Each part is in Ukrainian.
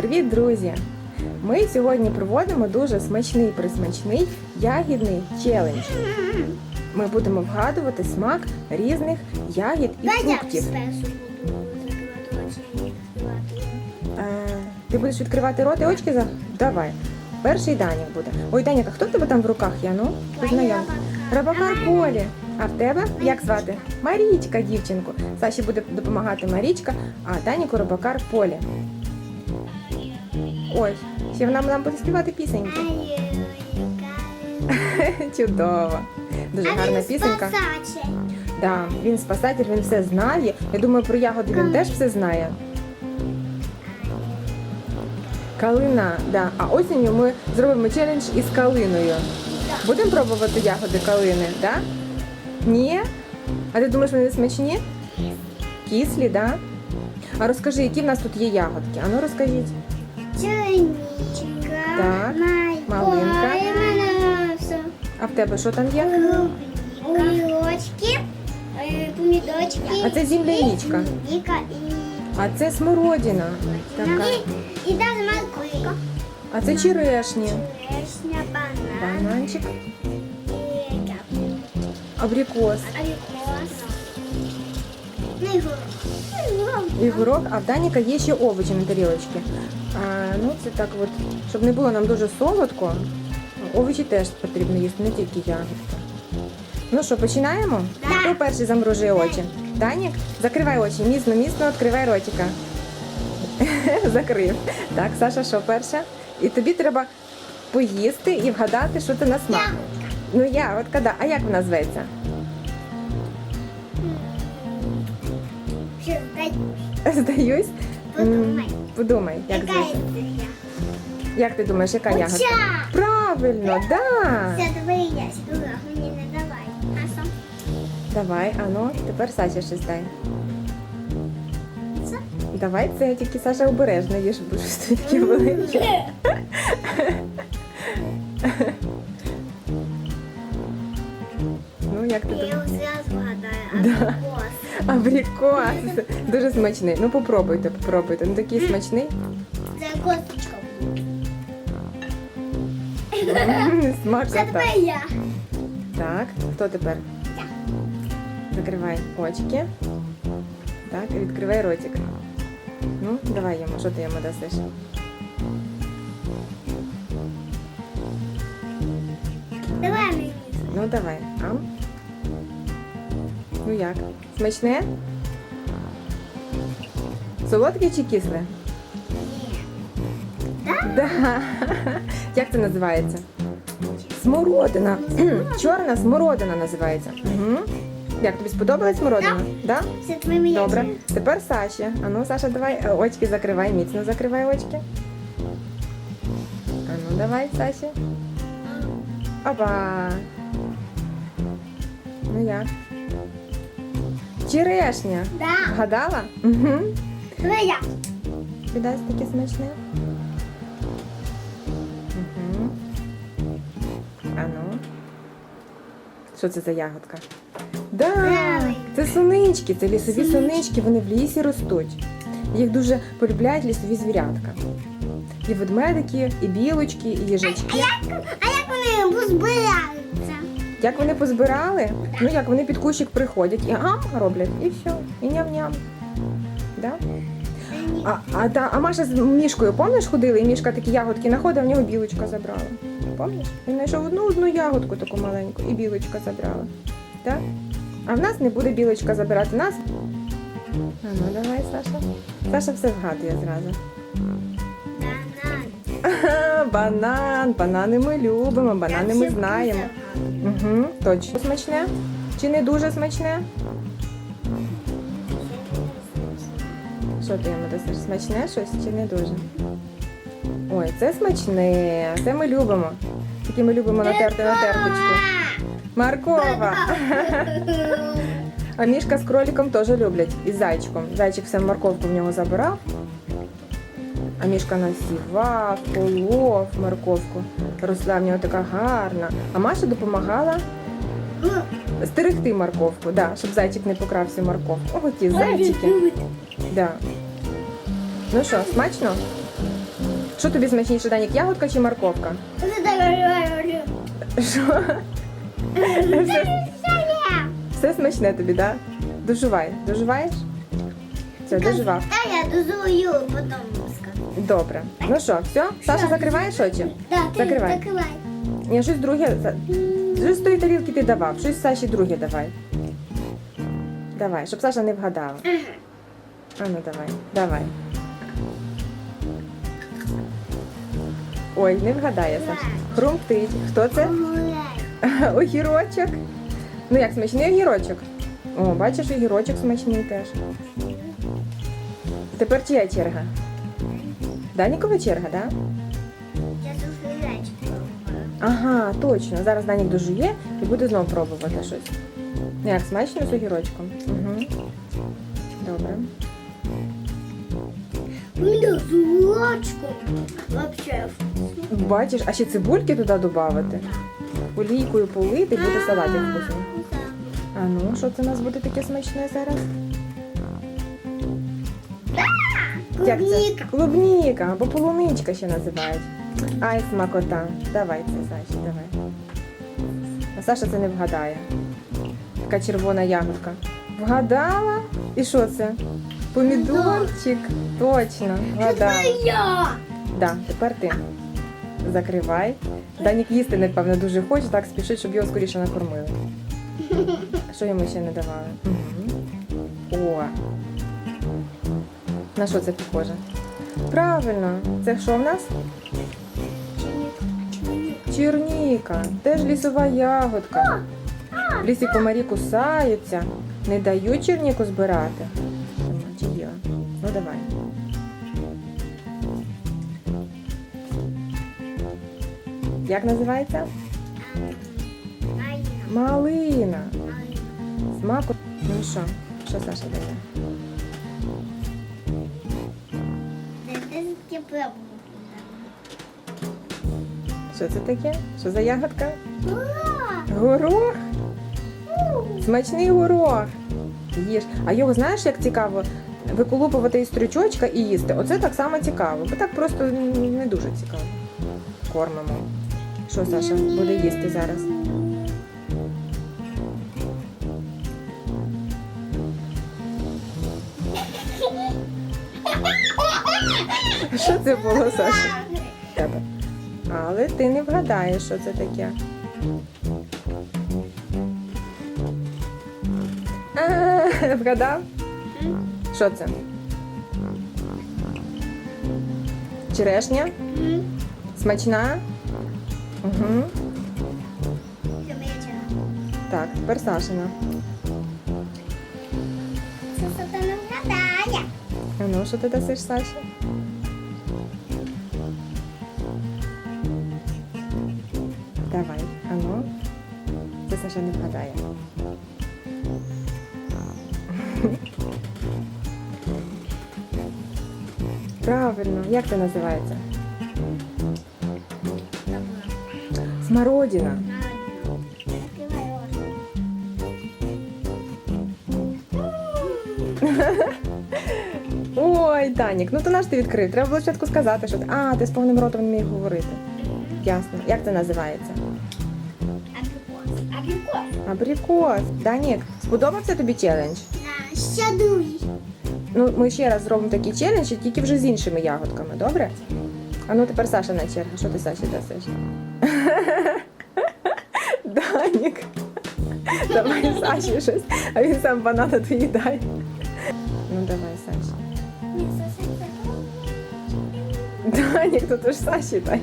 Привіт, друзі! Ми сьогодні проводимо дуже смачний присмачний ягідний челендж. Ми будемо вгадувати смак різних ягід і фруктів. Е, ти будеш відкривати рот і очки за. Давай. Перший Данік буде. Ой, Данік, а хто в тебе там в руках? Я ну? Познайом. Рабакар Полі. А в тебе як звати? Марічка, дівчинку. Саші буде допомагати Марічка, а Даніку Рабакар Полі. Ой, ще вона нам буде співати пісеньки. Чудово. Дуже А гарна він пісенька. спасатель. Да, він спасатель, він все знає. Я думаю, про ягоди він теж все знає. Калина, да. А осінню ми зробимо челендж із калиною. Будемо пробувати ягоди калини, да? Ні? А ти думаєш, вони смачні? Кислі, да? А розкажи, які в нас тут є ягодки? Ану розкажіть. Черничка. Так, Майко. малинка. І в мене все. А в тебе що там є? Огірочки, е, помідочки. А це земляничка. Віка і... А це смородина. Така. І, і даже морковка. А це черешні. Черешня, банан. Бананчик, І яблуко. абрикос. Абрикос. Ну і горох. Ну, і горох. І горох, а в Даніка є ще овочі на тарілочці. Ну це так от, щоб не було нам дуже солодко, овочі теж потрібно їсти, не тільки ягодки. Ну що, починаємо? Да. Хто перший замружує очі? Данік, закривай очі, міцно, міцно відкривай ротика. Закрив. Так, Саша, що перша? І тобі треба поїсти і вгадати, що ти на смак. Ну я, от коли, а як вона зветься? Дай, Здаюсь? Подумай. Подумай, як яка зветься. це я? Як ти думаєш, яка ягодка? Оця. Правильно, да. Це давай я сюди, мені не давай. А сам? Давай, ану, тепер Саші щось дай. Це? Давай це тільки Саша обережно їж, бо щось таке велике. як ти думаєш? його зразу гадаю. Да. Абрикос. Абрикос. Дуже смачний. Ну попробуйте, попробуйте. Ну такий смачний. Це косточка. Це Смакота. тепер я. Так, хто тепер? Я. Закривай очки. Так, і відкривай ротик. Ну, давай йому, що ти йому дасиш? Давай мені. Ну давай. Ам. Ну як? Смачне? Солодке чи кисле? Да? Да. Як це називається? Смородина. Чорна смородина називається. Угу. Як тобі сподобалась смородина? Да? Моє. Добре. Тепер Саші. А ну, Саша, давай очки закривай, міцно закривай очки. А ну давай, Саші. Опа. Ну як? Черешня. Да. Вгадала? Угу. Давай я. Віддасть таке смачне. Угу. А ну. Що це за ягодка? Да, Зелень. це сунички, це лісові сунички, вони в лісі ростуть. Їх дуже полюбляють лісові звірятка. І ведмедики, і білочки, і А їжачки. як, а як вони позбираються? Як вони позбирали? Ну як вони під кущик приходять і ам роблять, і все, і ням-ням. Да? А, а, та, а Маша з мішкою, пам'ятаєш, ходили, і мішка такі ягодки знаходив, в нього білочка забрала. Пам'ятаєш? Він знайшов одну одну ягодку таку маленьку, і білочка забрала. Так? А в нас не буде білочка забирати нас. А ну давай, Саша. Саша все вгадує зразу. Банан. Банан, банани ми любимо, банани ми знаємо. Угу, точно. Смачне? Чи не дуже смачне? Що ти йому дасиш? Смачне щось чи не дуже? Ой, це смачне. Це ми любимо. Такі ми любимо натерти на терточку. Моркова. А мішка з кроликом теж люблять. І зайчиком. Зайчик все морковку в нього забирав. А мішка насівав, полов морковку. Росла в нього така гарна. А Маша допомагала стерегти морковку, да, щоб зайчик не покрав всю морковку. Ого, ті зайчики. Да. Ну що, смачно? Що тобі смачніше, Данік, ягодка чи морковка? Що? Все, все смачне тобі, так? Да? Доживай. Доживаєш? Все, доживав. Та я дозую, потім. Добре. Ну що, все? Саша, закриваєш очі? Ти Закривай. закривай. Ні, щось друге. за- Щось з тої тарілки ти давав, щось Саші друге давай. Давай, щоб Саша не вгадала. А ну давай, давай. Ой, не вгадає Саша. Хрумтить. Хто це? Огірочок. Ну як смачний огірочок? О, бачиш, огірочок смачний теж. Тепер чия черга? Данікова черга, так? Да? Я тут. Ага, точно. Зараз Данік дожує і буде знову пробувати щось. Ну, Як смачно з огірочком? Угу. Добре. Вообще. Бачиш, а ще цибульки туди додати. Олійкою полити, буде салатик вкусний. А ну, що це у нас буде таке смачне зараз? Як це? Клубника. Клубніка або полуничка ще називають. Ай, смакота. Давай це, Саші, давай. А Саша це не вгадає. Така червона ягодка. Вгадала? І що це? Помідорчик. Точно, вгадала. Я. Да, тепер ти. Закривай. Данік їсти, напевно, дуже хоче, так спішить, щоб його скоріше накормили. Що йому ще не давали? Угу. О. На що це похоже? Правильно, це що в нас? Черніка. Теж лісова ягодка. В лісі комарі кусаються, не дають черніку збирати. Ну давай. Як називається? Малина. Смаку. Ну що? Що Саша дає? Що це таке? Що за ягодка? Горох? Смачний горох. Їж. А його знаєш, як цікаво? Виколупувати із стрючочка і їсти. Оце так само цікаво, бо так просто не дуже цікаво. Кормимо. Що Саша буде їсти зараз? Що це було, Саша? Тебе. Але ти не вгадаєш, що це таке. А, Вгадав? Що це? Черешня? Смачна? Угу. Так, тепер Сашина. А ну, що ти дасиш Саші? Давай, а ну. Це Саша не вгадає. Правильно, як це називається? Смородина. Ой, Данік, ну то наш ти відкрив. Треба було спочатку сказати, що ти. А, ти з повним ротом не міг говорити. Ясно. Як це називається? Абрикос. Данік, сподобався тобі челендж? Ще другий. Ну, ми ще раз зробимо такий челендж, тільки вже з іншими ягодками, добре? А ну тепер Саша на черга. Що ти Саші дасиш? Данік. Давай Саші щось, а він сам банана доїдає. Ну давай, Саша. Данік, тут уж Саші дай.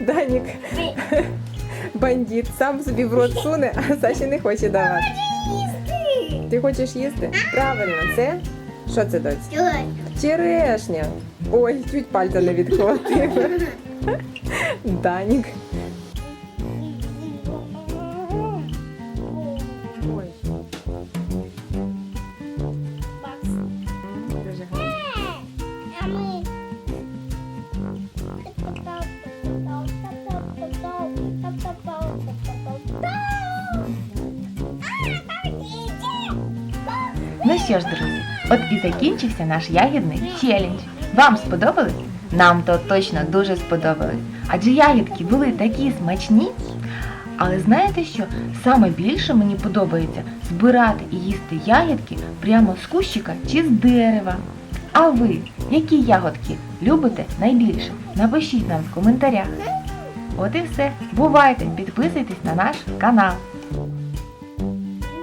Данік, бандит, сам собі в рот суне, а Саші не хоче давати. Ти хочеш їсти? Правильно, це? Що це доць? Черешня. Ой, чуть пальця не відхватив. Данік. Що ж, друзі, от і закінчився наш ягідний челендж. Вам сподобались? Нам то точно дуже сподобались. Адже ягідки були такі смачні. Але знаєте що? Саме більше мені подобається збирати і їсти ягідки прямо з кущика чи з дерева. А ви, які ягодки любите найбільше? Напишіть нам в коментарях. От і все. Бувайте, підписуйтесь на наш канал.